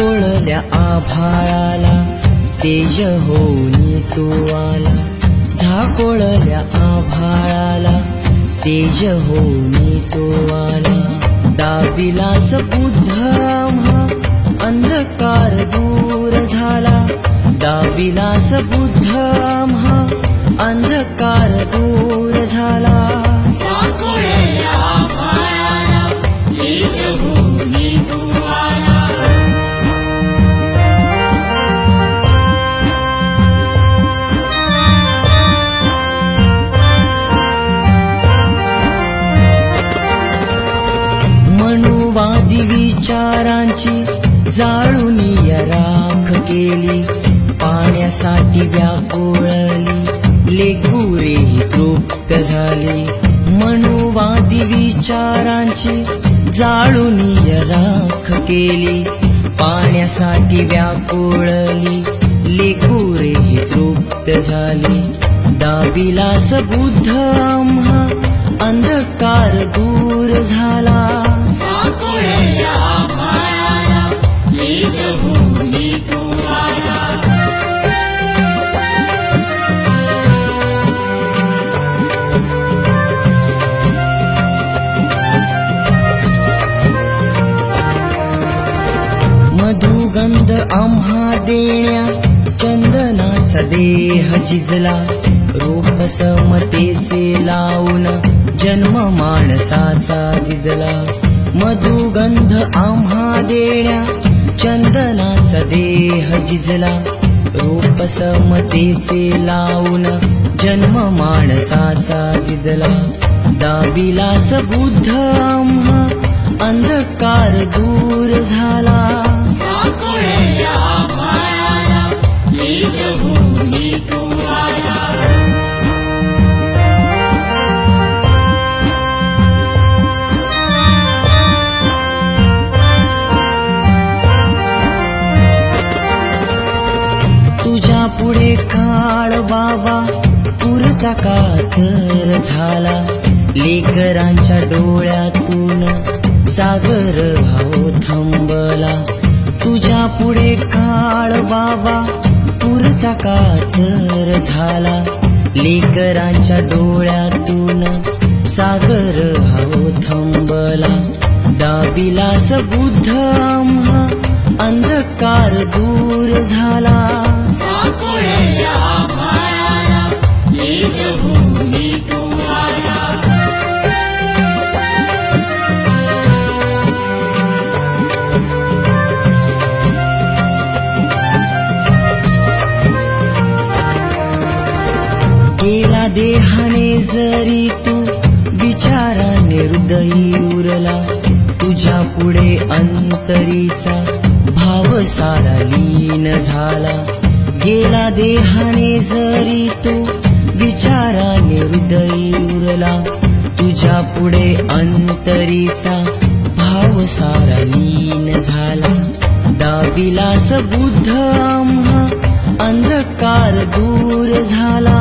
कोळल्या आभाळाला तेज होऊन तो आला. झाकोळल्या आभाळाला तेज होऊन तो आला. दाबिलास बुद्ध अंधकार दूर झाला. दाबिलास बुद्ध अंधकार दूर झाला. विचारांची जाळून राख केली. पाण्यासाठी व्याकुळली. लेकुरे तृप्त झाली. मनुवादी विचारांची जाळून राख केली. पाण्यासाठी व्याकुळली. लेकुरे तृप्त झाली. दाबिलास बुद्ध आम्हा अंधकार दूर झाला. मधुगंध आम्हा देण्या चंदनाचा देह जिजला रूप समतेचे लावून जन्म माणसाचा दिदला मधुगंध आम्हा देण्या चंदनाचा देह जिजला रूप समतेचे लावून जन्म माणसाचा दिदला दाबिलास बुद्ध आम्हा अंधकार दूर झाला. तुझ्या पुढे काळ बाबा पुरता कातर झाला. लेकरांच्या डोळ्यातून सागर भाऊ थांबला. तुझ्या पुढे काळ बाबा पुरता कातर झाला? लेकरांच्या डोळ्यातून सागर भाऊ थांबला. दाबिलास बुद्ध आम्हा अंधकार दूर झाला. देहाने जरी तू विचाराने हृदयी उरला तुझ्या पुढे अंतरीचा भाव सारा लीन झाला. गेला देहाने जरी तू विचाराने हृदयी उरला तुझ्या पुढे अंतरीचा भाव सारा लीन झाला. दाबिलास बुद्ध आम्हा अंधकार दूर झाला.